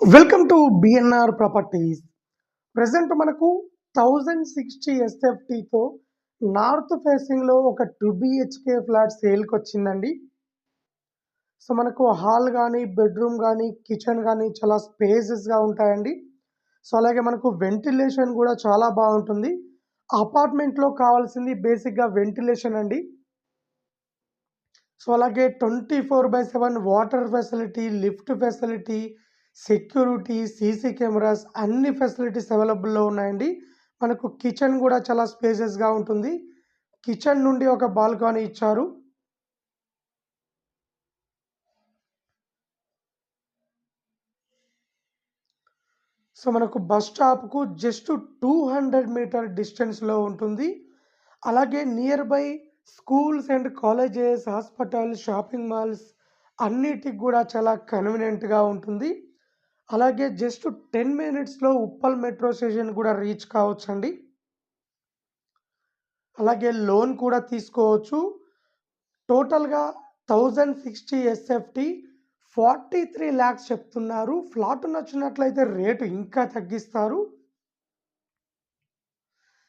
Welcome to BNR properties present మనకు thousand sixty ఎస్ఎఫ్టీతో north ఫేసింగ్లో ఒక టూ బిహెచ్కే ఫ్లాట్ సేల్కి వచ్చిందండి. సో మనకు హాల్ కానీ బెడ్రూమ్ కానీ కిచెన్ కానీ చాలా స్పేసెస్గా ఉంటాయండి. సో అలాగే మనకు వెంటిలేషన్ కూడా చాలా బాగుంటుంది. అపార్ట్మెంట్లో కావాల్సింది బేసిక్గా వెంటిలేషన్ అండి. సో అలాగే twenty four by seven water facility lift facility security CC cameras అన్ని ఫెసిలిటీస్ అవైలబుల్లో ఉన్నాయండి. మనకు కిచెన్ కూడా చాలా స్పేసెస్గా ఉంటుంది. కిచెన్ నుండి ఒక బాల్కనీ ఇచ్చారు. సో మనకు బస్ స్టాప్కు జస్ట్ టూ హండ్రెడ్ మీటర్ డిస్టెన్స్లో ఉంటుంది. అలాగే nearby schools and colleges hospital shopping malls అన్నిటికి కూడా చాలా కన్వీనియంట్గా ఉంటుంది. అలాగే జస్ట్ టెన్ మినిట్స్లో ఉప్పల్ మెట్రో స్టేషన్ కూడా రీచ్ కావచ్చండి. అలాగే లోన్ కూడా తీసుకోవచ్చు. టోటల్గా thousand sixty SFT forty three lakhs చెప్తున్నారు. ఫ్లాట్ నచ్చినట్లయితే రేటు ఇంకా తగ్గిస్తారు.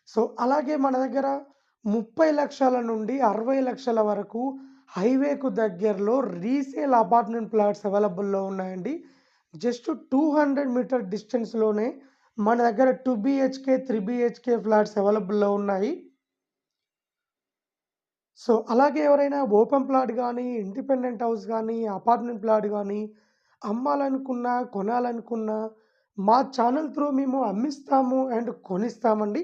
సో అలాగే మన దగ్గర ముప్పై లక్షల నుండి అరవై లక్షల వరకు హైవేకు దగ్గరలో రీసేల్ అపార్ట్మెంట్ ప్లాట్స్ అవైలబుల్లో ఉన్నాయండి. జస్ట్ టూ హండ్రెడ్ మీటర్ డిస్టెన్స్లోనే మన దగ్గర two BHK three BHK flats అవైలబుల్లో ఉన్నాయి. సో అలాగే ఎవరైనా ఓపెన్ ప్లాట్ కానీ ఇండిపెండెంట్ హౌస్ కానీ అపార్ట్మెంట్ ప్లాట్ కానీ అమ్మాలనుకున్నా కొనాలనుకున్నా మా ఛానల్ త్రూ మేము అమ్మిస్తాము అండ్ కొనిస్తామండి.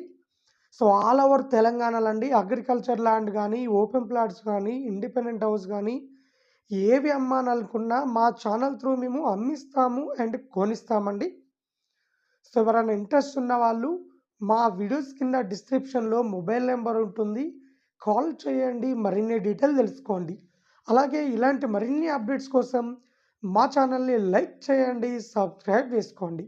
సో ఆల్ ఓవర్ తెలంగాణలో అండి అగ్రికల్చర్ ల్యాండ్ కానీ ఓపెన్ ప్లాట్స్ కానీ ఇండిపెండెంట్ హౌస్ కానీ ఏవి అమ్మాలనుకున్నా మా ఛానల్ త్రూ మేము అమ్మిస్తాము అండ్ కొనిస్తామండి. సో ఎవరైనా ఇంట్రెస్ట్ ఉన్న వాళ్ళు మా వీడియోస్ కింద డిస్క్రిప్షన్లో మొబైల్ నెంబర్ ఉంటుంది. కాల్ చేయండి మరిన్ని డీటెయిల్ తెలుసుకోండి. అలాగే ఇలాంటి మరిన్ని అప్డేట్స్ కోసం మా ఛానల్ని లైక్ చేయండి సబ్స్క్రైబ్ చేసుకోండి.